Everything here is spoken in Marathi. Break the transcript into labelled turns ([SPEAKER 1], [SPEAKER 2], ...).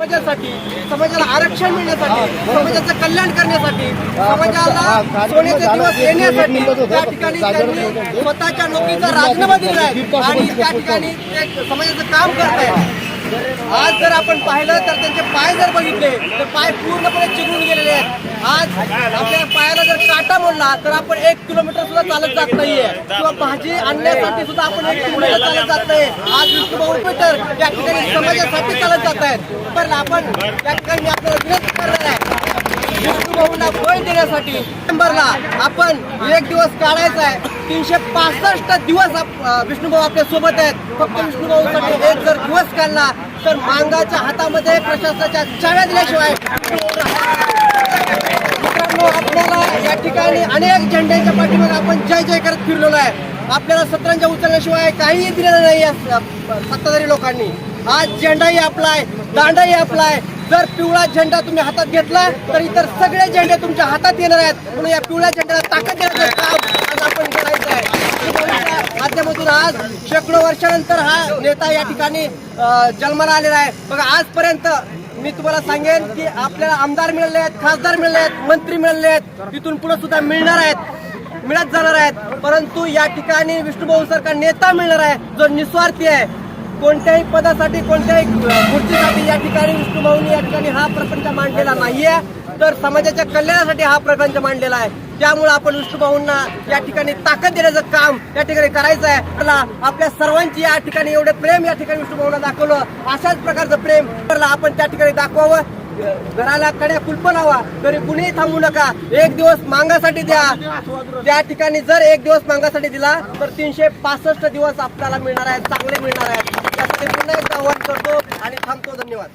[SPEAKER 1] समाजासाठी समाजाला आरक्षण मिळण्यासाठी समाजाचं कल्याण करण्यासाठी समाजाला सोन्याचे दिवस येण्यासाठी त्या ठिकाणी त्यांनी स्वतःच्या नोकरीचा राजीनामा दिला आहे. आणि त्या ठिकाणी ते समाजाचं काम करत आहे आज जर आपण पाहिलं तर त्यांचे पाय जर बघितले तर पाय पूर्णपणे चिरून आज आपल्या पायाला जर काटा मोडला तर आपण एक किलोमीटर सुद्धा चालत जात नाहीये. किंवा भाजी आणण्यासाठी सुद्धा आपण एक किलोमीटर चालत जात नाही आज विष्णुभाऊ मीटर या ठिकाणी समाजासाठी चालत जात आहेत. पण आपण या ठिकाणी आपल्याला विनंती करणार आहे विष्णूभाऊला बळ देण्यासाठी डिसेंबरला आपण एक दिवस काढायचा आहे. तीनशे पासष्ट दिवस आप- विष्णुभाऊ आपल्यासोबत आहेत. फक्त विष्णुभाऊसाठी एक जर दिवस काढला तर मांगाच्या हातामध्ये प्रशासनाच्या चाव्या दिल्याशिवाय या ठिकाणी अनेक झेंड्यांच्या पाठीमागे आपण जय जय करत फिरलेलो आहे. आपल्याला सत्रांच्या उचलल्याशिवाय काहीही दिलेलं नाही सत्ताधारी लोकांनी. आज झेंडाही आपला आहे दांडाही आपला आहे. जर पिवळा झेंडा तुम्ही हातात घेतला तर इतर सगळे झेंडे तुमच्या हातात येणार आहेत. म्हणून या पिवळ्या झेंड्याला ताकद देण्याचं काम आज आपण करायचं आहे. माध्यमातून आज शेकडो वर्षानंतर हा नेता या ठिकाणी जन्माला आलेला आहे. बघा आजपर्यंत मी तुम्हाला सांगेन की आपल्याला आमदार मिळाले आहेत खासदार मिळाले आहेत मंत्री मिळाले आहेत. तिथून पुढे सुद्धा मिळणार आहेत मिळत जाणार आहेत. परंतु या ठिकाणी विष्णुभाऊ सरकार नेता मिळणार आहे जो निस्वार्थी आहे. कोणत्याही पदासाठी कोणत्याही खुर्चीसाठी या ठिकाणी विष्णुभाऊनी या ठिकाणी हा प्रपंच मांडलेला नाहीये. तर समाजाच्या कल्याणासाठी हा प्रपंच मांडलेला आहे. त्यामुळे आपण विष्णुभाऊंना या ठिकाणी ताकद देण्याचं काम या ठिकाणी करायचं आहे. आपल्याला आपल्या सर्वांची या ठिकाणी एवढे प्रेम या ठिकाणी विष्णुभाऊंना दाखवलं. अशाच प्रकारचं प्रेम आपण त्या ठिकाणी दाखवावं. घराला कड्या कुलप हवा. तरी कुणीही थांबू नका. एक दिवस मांगासाठी द्या. त्या ठिकाणी जर एक दिवस मांगासाठी दिला तर तीनशे पासष्ट दिवस आपल्याला मिळणार आहेत. चांगले मिळणार आहेत. त्यासाठी पुन्हा एकदा आव्हान करतो आणि थांबतो. धन्यवाद.